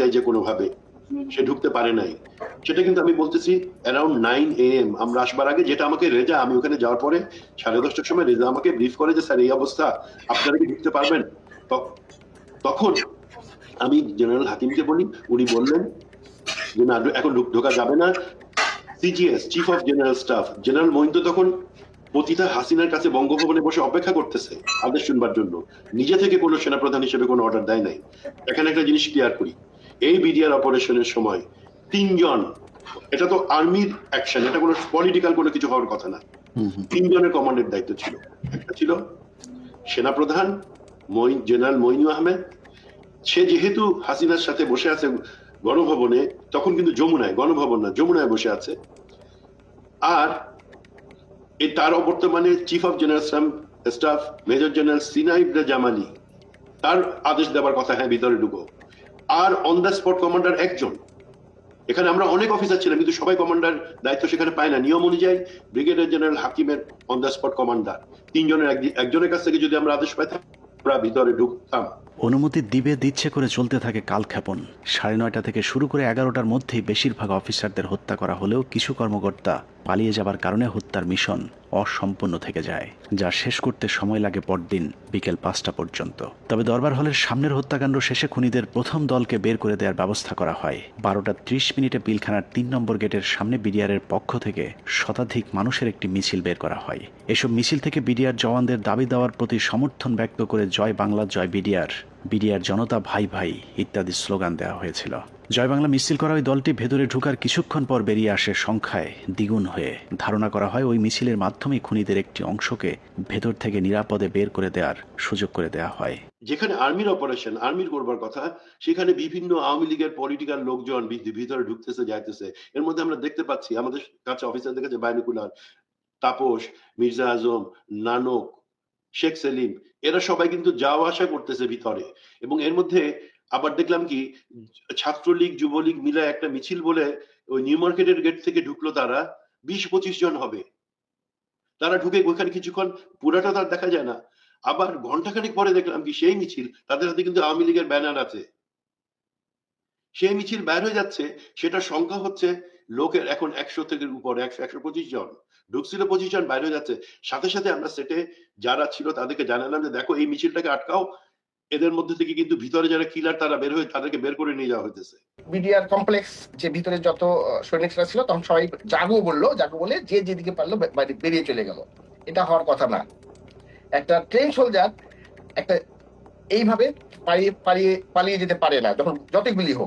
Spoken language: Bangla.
দেয় যে কোনোভাবে, সে ঢুকতে পারে নাই। সেটা কিন্তু আমি বলতেছি অ্যারাউন্ড নাইন এ এম আমরা আসবার আগে যেটা আমাকে রেজা, আমি ওখানে যাওয়ার পরে সাড়ে দশটার সময় রেজা আমাকে ব্রিফ করে যে, স্যার, এই অবস্থা, আপনারা কি ঢুকতে পারবেন? তখন আমি জেনারেল হাকিমকে বলি, উনি বললেন যে, না, এখন ঢোকা যাবে না। CGS chief of general staff general Mahinda তখন পতিতা হাসিনার কাছে বঙ্গভবনে বসে অপেক্ষা করতেছে আদেশ শুনবার জন্য। নিজে থেকে কোনো সেনাপ্রধান হিসেবে কোনো অর্ডার দেয় নাই। এখানে একটা জিনিস ক্লিয়ার করি। এই বিডিআর অপারেশনের সময় তিনজন এটা তো আর্মির অ্যাকশন এটা কোনো পলিটিক্যাল কোনো কিছু হওয়ার কথা না। তিনজনের কমান্ডের দায়িত্ব ছিল। একটা ছিল সেনাপ্রধান জেনারেল মইনু আহমেদ। সে যেহেতু হাসিনার সাথে বসে আছে গণভবনে তখন কিন্তু যমুনায় গণভবন না যমুনায় বসে আছে। আর এই তার বর্তমানে chief of general staff major general সিনাইবরা জামালি তার আদেশ দেওয়ার কথা হ্যাঁ ভিতরে ঢুকো। আর অন দ্য স্পট কমান্ডার একজন। এখানে আমরা অনেক অফিসার ছিলাম, কিন্তু সবাই কমান্ডার দায়িত্ব সেখানে পায় না। নিয়ম অনুযায়ী ব্রিগেডিয়ার জেনারেল হাকিমের অন দ্য স্পট কমান্ডার তিনজনের একজনের কাছ থেকে যদি আমরা আদেশ পাইতাম আমরা ভিতরে ঢুকতাম। অনুমতি দিবে, দিচ্ছে করে চলতে থাকে কালক্ষেপণ। সাড়ে নয়টা থেকে শুরু করে এগারোটার মধ্যেই বেশিরভাগ অফিসারদের হত্যা করা হলেও কিছু কর্মকর্তা পালিয়ে যাবার কারণে হত্যার মিশন অসম্পূর্ণ থেকে যায়, যা শেষ করতে সময় লাগে পরদিন বিকেল পাঁচটা পর্যন্ত। তবে দরবার হলের সামনের হত্যাকাণ্ড শেষে খুনিদের প্রথম দলকে বের করে দেওয়ার ব্যবস্থা করা হয়। বারোটা ত্রিশ মিনিটে পিলখানার তিন নম্বর গেটের সামনে বিডিআরের পক্ষ থেকে শতাধিক মানুষের একটি মিছিল বের করা হয়। এসব মিছিল থেকে বিডিআর জওয়ানদের দাবি দেওয়ার প্রতি সমর্থন ব্যক্ত করে জয় বাংলা, জয় বিডিআর। বিডিআর জনতা ভাই ভাই ইত্যাদি স্লোগান দেওয়া হয়েছিল। জয় বাংলা মিছিল করা ওই দলটি ভেতরে ঢুকার কিছুক্ষণ পর বেরিয়ে আসে সংখ্যায় দ্বিগুণ হয়ে। ধারণা করা হয় ওই মিছিলের মাধ্যমে খুনিদের একটি অংশকে ভেতর থেকে নিরাপদে বের করে দেওয়ার সুযোগ করে দেওয়া হয়। যেখানে আর্মির অপারেশন, আর্মির করবার কথা, সেখানে বিভিন্ন আওয়ামী লীগের পলিটিক্যাল লোকজন ভিতরে ঢুকতেছে, যাইতেছে। এর মধ্যে আমরা দেখতে পাচ্ছি, আমাদের কাছে অফিসারদের কাছে বাইনুকুলার, তাপস, মির্জা আজম, নানক শেখ সেলিম, এরা সবাই কিন্তু যাওয়া আসা করতেছে ভিতরে। এবং এর মধ্যে আবার দেখলাম কি, ছাত্রলীগ, যুবলীগ মিলে একটা মিছিল বলে ওই নিউ মার্কেটের গেট থেকে ঢুকলো তারা, বিশ পঁচিশ জন হবে। তারা ঢুকে ওইখানে কিছুক্ষণ, পুরাটা তার দেখা যায় না। আবার ঘন্টাখানিক পরে দেখলাম কি সেই মিছিল, তাদের হাতে কিন্তু আওয়ামী লীগের ব্যানার আছে। সেই মিছিল বের হয়ে যাচ্ছে, সেটার সংখ্যা হচ্ছে লোকের এখন একশো থেকে উপরে, একশো একশো পঁচিশ জন। ঢুকছিল পঁচিশ জন, বাইরে যাচ্ছে। সাথে সাথে আমরা সেটে যারা ছিল তাদেরকে জানালাম যে, দেখো, এই মিছিলটাকে আটকাও। এদের মধ্যে থেকে কিন্তু ভিতরে যারা কিলার তারা বের হয়ে তাদেরকে বের করে নিয়ে যাওয়া হইতেছে। বিডিআর কমপ্লেক্স যে ভিতরে যত সৈনিকরা ছিল, তখন সবাই জাগো বলল, জাগো বলে যে যেদিকে পারল বেরিয়ে চলে গেল। এটা হওয়ার কথা না। একটা ট্রেন সোলজার একটা এইভাবে পালিয়ে পালিয়ে পালিয়ে যেতে পারে না, যখন যতই গুলি হোক।